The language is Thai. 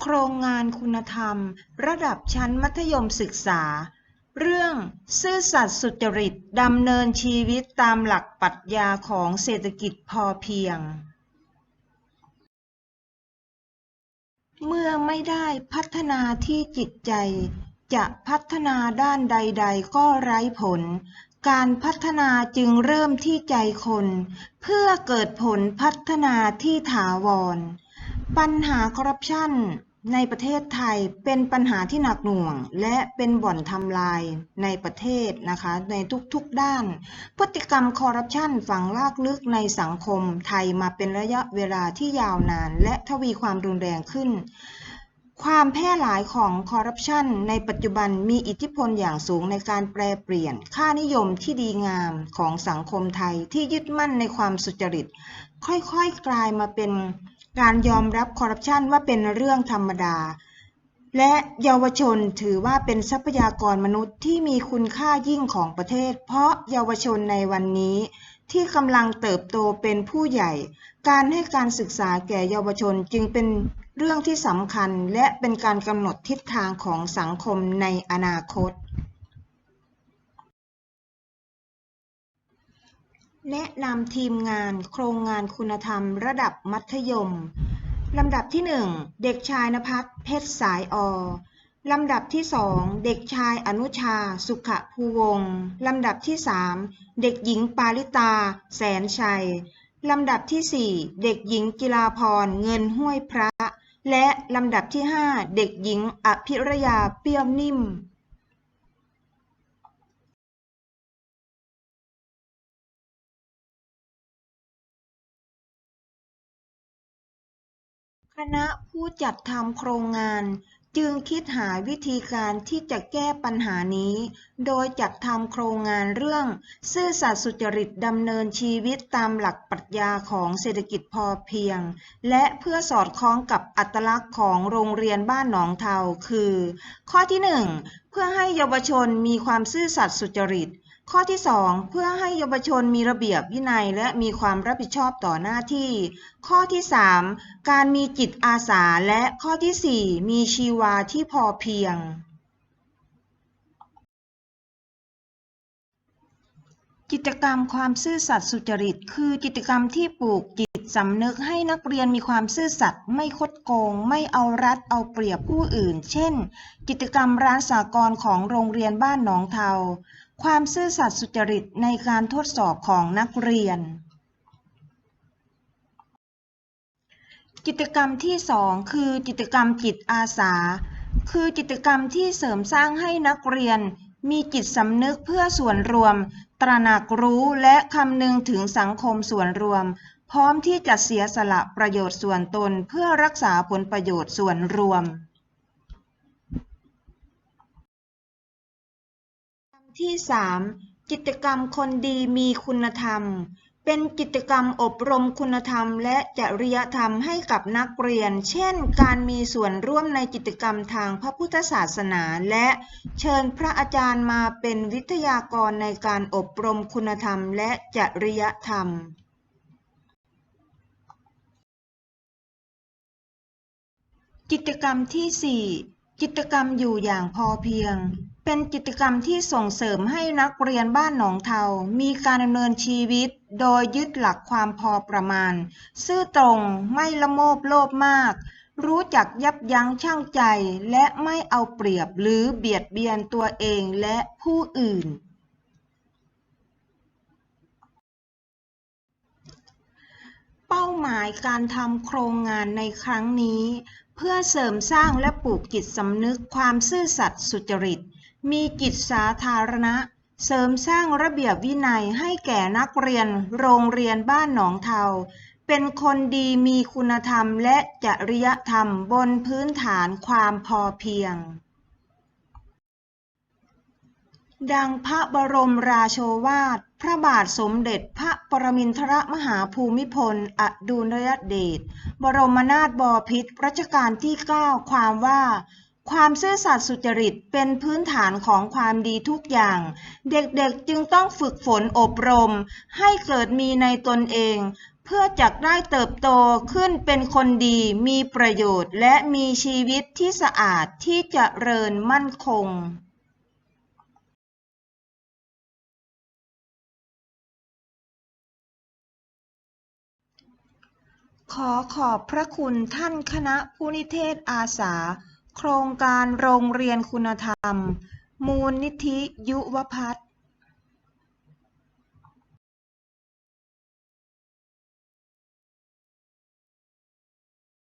โครงงานคุณธรรม ระดับชั้นมัธยมศึกษา เรื่องซื่อสัตย์สุจริตดำเนินชีวิตตามหลักปรัชญาของเศรษฐกิจพอเพียง เมื่อไม่ได้พัฒนาที่จิตใจ จะพัฒนาด้านใด ๆ ก็ไร้ผล การพัฒนาจึงเริ่มที่ใจคน เพื่อเกิดผลพัฒนาที่ถาวรปัญหาคอร์รัปชัน ในประเทศไทยเป็นปัญหาที่หนักหน่วง และเป็นบ่อนทำลายในประเทศนะคะ ในทุกๆด้าน พฤติกรรมคอร์รัปชันฝังลากลึกในสังคมไทยมาเป็นระยะเวลาที่ยาวนาน และทวีความรุนแรงขึ้น ความแพร่หลายของคอร์รัปชันในปัจจุบันมีอิทธิพลอย่างสูงในการแปรเปลี่ยน ค่านิยมที่ดีงามของสังคมไทยที่ยึดมั่นในความสุจริต ค่อยๆกลายมาเป็น การยอมรับคอร์รัปชันว่าเป็นเรื่องธรรมดา และเยาวชนถือว่าเป็นทรัพยากรมนุษย์ที่มีคุณค่ายิ่งของประเทศ เพราะเยาวชนในวันนี้ที่กำลังเติบโตเป็นผู้ใหญ่ การให้การศึกษาแก่เยาวชนจึงเป็นเรื่องที่สำคัญและเป็นการกำหนดทิศทางของสังคมในอนาคต แนะนำทีมงานโครงงานคุณธรรมระดับมัธยม ลำดับที่ 1 เด็กชายนภัสเพชรสายอ ลำดับที่ 2 เด็กชายอนุชาสุขภูวงศ์ลำดับที่ 3 เด็กหญิงปาริตา แสนชัย ลำดับที่ 4 เด็กหญิงกิลาพรเงินห้วยพระ และลำดับที่ 5 เด็กหญิงอภิรยาเปี้ยมนิ่ม คณะผู้จัดทำโครงงานจึงคิดหาวิธีการที่จะแก้ปัญหานี้ โดยจัดทำโครงงานเรื่อง ซื่อสัตย์สุจริตดำเนินชีวิตตามหลักปรัชญาของเศรษฐกิจพอเพียง และเพื่อสอดคล้องกับอัตลักษณ์ของโรงเรียนบ้านหนองเทาคือ ข้อที่ 1 เพื่อให้เยาวชนมีความซื่อสัตย์สุจริต ข้อที่ 2 เพื่อให้เยาวชนมีระเบียบวินัย และมีความรับผิดชอบต่อหน้าที่ ข้อที่ 3 การมีจิตอาสาและข้อที่ 4 มีชีวาที่พอเพียง กิจกรรมความซื่อสัตย์สุจริต คือกิจกรรมที่ปลูกจิตสำนึกให้นักเรียนมีความซื่อสัตย์ไม่คดโกง ไม่เอารัดเอาเปรียบผู้อื่น เช่น กิจกรรมร้านสากลของโรงเรียนบ้านหนองเทา ความซื่อสัตย์สุจริตในการทดสอบของนักเรียน กิจกรรมที่ 2 คือกิจกรรมจิตอาสา คือกิจกรรมที่เสริมสร้างให้นักเรียน มีจิตสำนึกเพื่อส่วนรวม ตระหนักรู้และคำนึงถึงสังคมส่วนรวม พร้อมที่จะเสียสละประโยชน์ส่วนตนเพื่อรักษาผลประโยชน์ส่วนรวม ที่ 3 กิจกรรมคนดีมีคุณธรรม เป็นกิจกรรมอบรมคุณธรรม และจริยธรรมให้กับนักเรียน เช่น การมีส่วนร่วมในกิจกรรมทางพระพุทธศาสนา และเชิญพระอาจารย์มาเป็นวิทยากรในการอบรมคุณธรรม และจริยธรรมกิจกรรมที่4 กิจกรรมอยู่อย่างพอเพียง เป็นกิจกรรมที่ส่งเสริมให้นักเรียนบ้านหนองเทา มีการดำเนินชีวิต โดยยึดหลักความพอประมาณ ซื่อตรงไม่ละโมบโลภมาก รู้จักยับยั้งชั่งใจ และไม่เอาเปรียบหรือเบียดเบียนตัวเองและผู้อื่นเป้าหมายการทำโครงงานในครั้งนี้ เพื่อเสริมสร้างและปลูกจิตสำนึกความซื่อสัตย์สุจริต มีจิตสาธารณะ เสริมสร้างระเบียบวินัยให้แก่นักเรียนโรงเรียนบ้านหนองเทา เป็นคนดีมีคุณธรรมและจริยธรรมบนพื้นฐานความพอเพียง ดังพระบรมราโชวาท พระบาทสมเด็จพระปรมินทรมหาภูมิพล อดุลยเดช บรมนาถบพิตรรัชกาลที่ 9 ความว่า ความซื่อสัตย์สุจริตเป็นพื้นฐานของความดีทุกอย่าง เด็กๆจึงต้องฝึกฝนอบรม ให้เกิดมีในตนเอง เพื่อจักได้เติบโตขึ้นเป็นคนดี มีประโยชน์ และมีชีวิตที่สะอาดที่จเจริญมั่นคง ขอขอบพระคุณท่านคณะผู้นิเทศอาสา โครงการโรงเรียนคุณธรรม มูลนิธิยุวพัฒน์